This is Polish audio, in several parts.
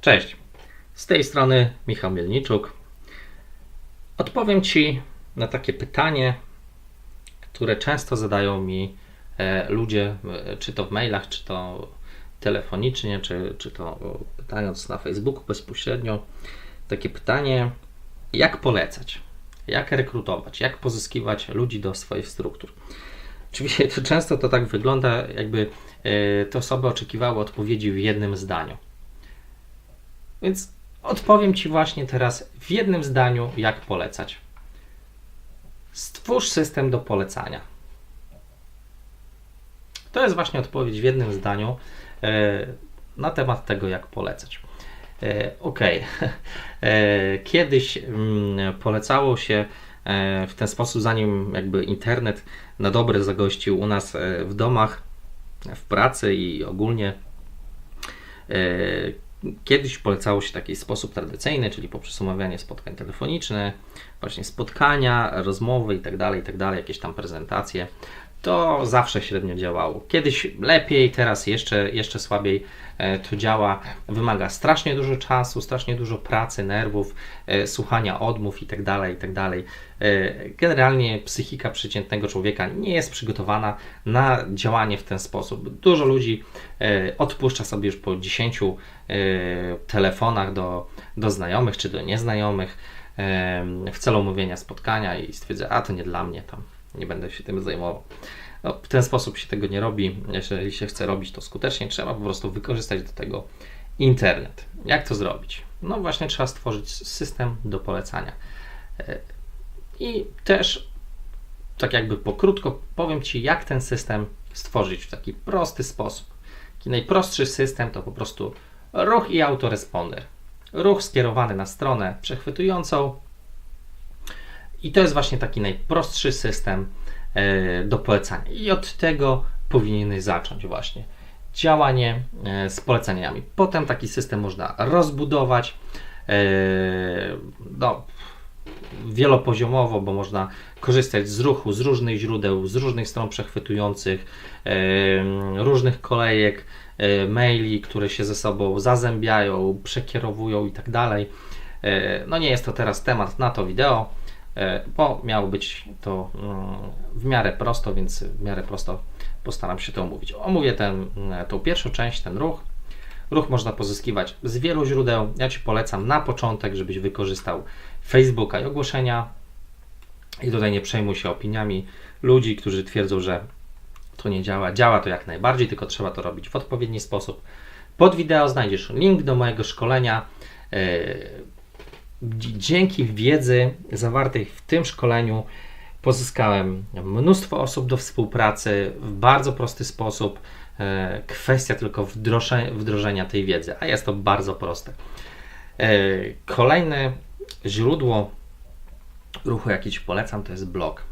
Cześć, z tej strony Michał Mielniczuk. Odpowiem Ci na takie pytanie, które często zadają mi e, ludzie, e, czy to w mailach, czy to telefonicznie, czy, czy to pytając na Facebooku bezpośrednio. Takie pytanie, jak polecać, jak rekrutować, jak pozyskiwać ludzi do swoich struktur. Oczywiście to często to tak wygląda, jakby e, te osoby oczekiwały odpowiedzi w jednym zdaniu. Więc odpowiem Ci właśnie teraz w jednym zdaniu, jak polecać. Stwórz system do polecania. To jest właśnie odpowiedź w jednym zdaniu e, na temat tego, jak polecać. E, ok. E, kiedyś mm, polecało się w ten sposób, zanim jakby internet na dobre zagościł u nas w domach, w pracy i ogólnie. Kiedyś polecało się taki sposób tradycyjny, czyli poprzez umawianie spotkań telefonicznych, właśnie spotkania, rozmowy itd., itd., jakieś tam prezentacje. To zawsze średnio działało. Kiedyś lepiej, teraz jeszcze, jeszcze słabiej e, to działa. Wymaga strasznie dużo czasu, strasznie dużo pracy, nerwów, e, słuchania odmów itd., itd. E, Generalnie psychika przeciętnego człowieka nie jest przygotowana na działanie w ten sposób. Dużo ludzi odpuszcza sobie już po 10 e, telefonach do, do znajomych czy do nieznajomych w celu umówienia spotkania i stwierdza, a to nie dla mnie tam, nie będę się tym zajmował. No, w ten sposób się tego nie robi. Jeżeli się chce robić to skutecznie, trzeba po prostu wykorzystać do tego internet. Jak to zrobić? No właśnie trzeba stworzyć system do polecania. E, I też tak jakby pokrótko powiem Ci, jak ten system stworzyć w taki prosty sposób. Taki najprostszy system to po prostu ruch i autoresponder. Ruch skierowany na stronę przechwytującą. I to jest właśnie taki najprostszy system e, do polecania. I od tego powinieneś zacząć właśnie działanie e, z poleceniami. Potem taki system można rozbudować. e, No, wielopoziomowo, bo można korzystać z ruchu z różnych źródeł, z różnych stron przechwytujących, różnych kolejek, maili, które się ze sobą zazębiają, przekierowują i tak dalej. No nie jest to teraz temat na to wideo, bo miało być to mm, w miarę prosto, więc w miarę prosto postaram się to omówić. Omówię ten, tą pierwszą część, ten ruch. Ruch można pozyskiwać z wielu źródeł. Ja Ci polecam na początek, żebyś wykorzystał Facebooka i ogłoszenia. I tutaj nie przejmuj się opiniami ludzi, którzy twierdzą, że to nie działa. Działa to jak najbardziej, tylko trzeba to robić w odpowiedni sposób. Pod wideo znajdziesz link do mojego szkolenia. Yy, Dzięki wiedzy zawartej w tym szkoleniu pozyskałem mnóstwo osób do współpracy w bardzo prosty sposób. E, Kwestia tylko wdroże- wdrożenia tej wiedzy, a jest to bardzo proste. E, Kolejne źródło ruchu, jakie Ci polecam, to jest blog.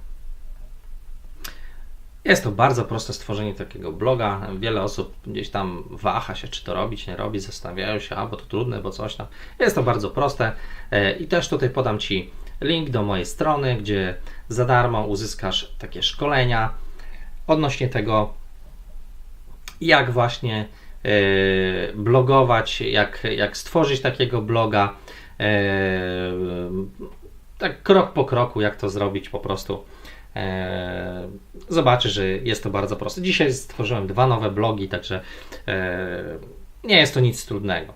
Jest to bardzo proste stworzenie takiego bloga. Wiele osób gdzieś tam waha się, czy to robić, nie robić, zastanawiają się, albo to trudne, bo coś tam. Jest to bardzo proste E, i też tutaj podam Ci link do mojej strony, gdzie za darmo uzyskasz takie szkolenia odnośnie tego, jak właśnie e, blogować, jak, jak stworzyć takiego bloga. Tak krok po kroku, jak to zrobić po prostu. E, Zobaczysz, że jest to bardzo proste. Dzisiaj stworzyłem dwa nowe blogi, także e, nie jest to nic trudnego.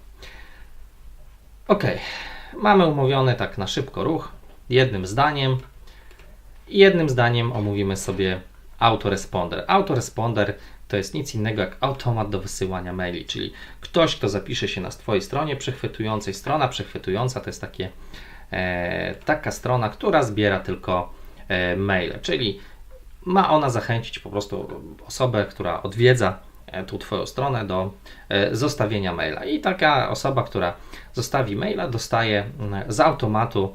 Ok, mamy umówiony tak na szybko ruch, jednym zdaniem. Jednym zdaniem omówimy sobie autoresponder. Autoresponder to jest nic innego jak automat do wysyłania maili, czyli ktoś, kto zapisze się na Twojej stronie przechwytującej. Strona przechwytująca to jest takie, taka strona, która zbiera tylko e, maile, czyli ma ona zachęcić po prostu osobę, która odwiedza e, tu Twoją stronę do e, zostawienia maila. I taka osoba, która zostawi maila, dostaje z automatu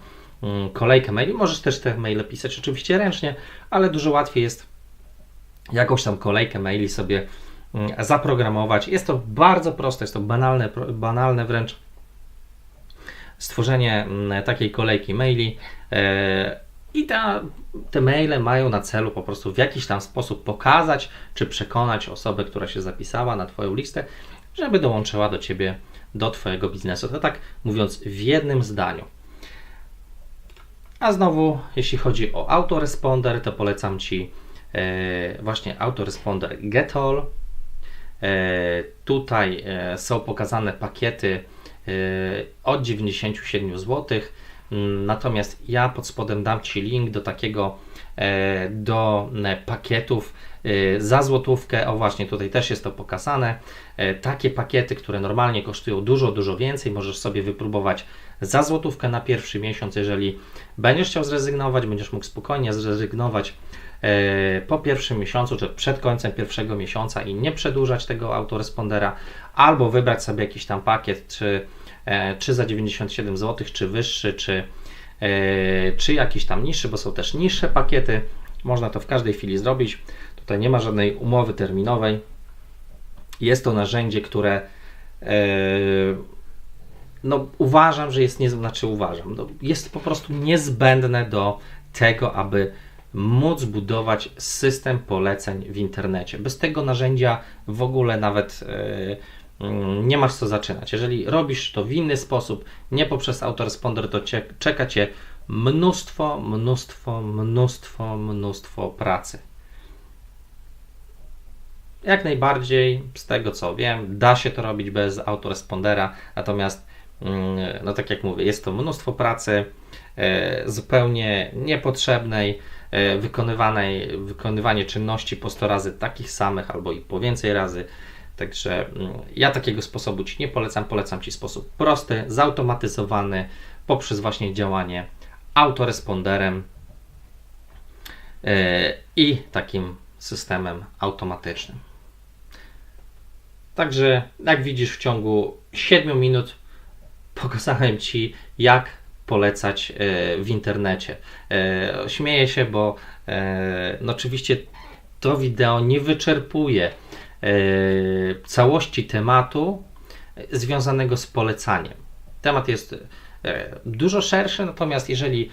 kolejkę maili. Możesz też te maile pisać oczywiście ręcznie, ale dużo łatwiej jest jakąś tam kolejkę maili sobie zaprogramować. Jest to bardzo proste, jest to banalne, banalne wręcz stworzenie mm, takiej kolejki maili. e, I ta, te maile mają na celu po prostu w jakiś tam sposób pokazać, czy przekonać osobę, która się zapisała na Twoją listę, żeby dołączyła do Ciebie do Twojego biznesu. To tak mówiąc w jednym zdaniu. A znowu, jeśli chodzi o autoresponder, to polecam Ci e, właśnie autoresponder GetAll. E, tutaj są pokazane pakiety od 97 zł. Mm, Natomiast ja pod spodem dam Ci link do takiego e, do e, pakietów e, za złotówkę. O właśnie, tutaj też jest to pokazane. Takie pakiety, które normalnie kosztują dużo, dużo więcej, możesz sobie wypróbować za złotówkę na pierwszy miesiąc. Jeżeli będziesz chciał zrezygnować, będziesz mógł spokojnie zrezygnować po pierwszym miesiącu, czy przed końcem pierwszego miesiąca i nie przedłużać tego autorespondera, albo wybrać sobie jakiś tam pakiet, czy, e, czy za 97 zł, czy wyższy, czy, e, czy jakiś tam niższy, bo są też niższe pakiety. Można to w każdej chwili zrobić. Tutaj nie ma żadnej umowy terminowej. Jest to narzędzie, które e, no, uważam, że jest nie, znaczy uważam, no, jest po prostu niezbędne do tego, aby móc budować system poleceń w internecie. Bez tego narzędzia w ogóle nawet e, mm, nie masz co zaczynać. Jeżeli robisz to w inny sposób, nie poprzez autoresponder, to czeka Cię mnóstwo, mnóstwo, mnóstwo, mnóstwo pracy. Jak najbardziej, z tego co wiem, da się to robić bez autorespondera, natomiast, mm, no tak jak mówię, jest to mnóstwo pracy e, zupełnie niepotrzebnej, wykonywanej, wykonywanie czynności po 100 razy takich samych albo i po więcej razy. Także mm, ja takiego sposobu Ci nie polecam. Polecam Ci sposób prosty, zautomatyzowany poprzez właśnie działanie autoresponderem e, i takim systemem automatycznym. Także, jak widzisz, w ciągu 7 minut pokazałem Ci, jak polecać e, w internecie. E, Śmieję się, bo e, no oczywiście to wideo nie wyczerpuje całości tematu związanego z polecaniem. Temat jest dużo szerszy, natomiast jeżeli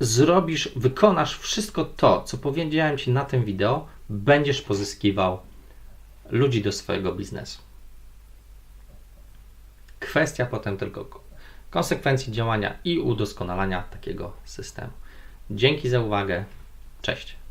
zrobisz, wykonasz wszystko to, co powiedziałem Ci na tym wideo, będziesz pozyskiwał ludzi do swojego biznesu. Kwestia potem tylko konsekwencji działania i udoskonalania takiego systemu. Dzięki za uwagę. Cześć.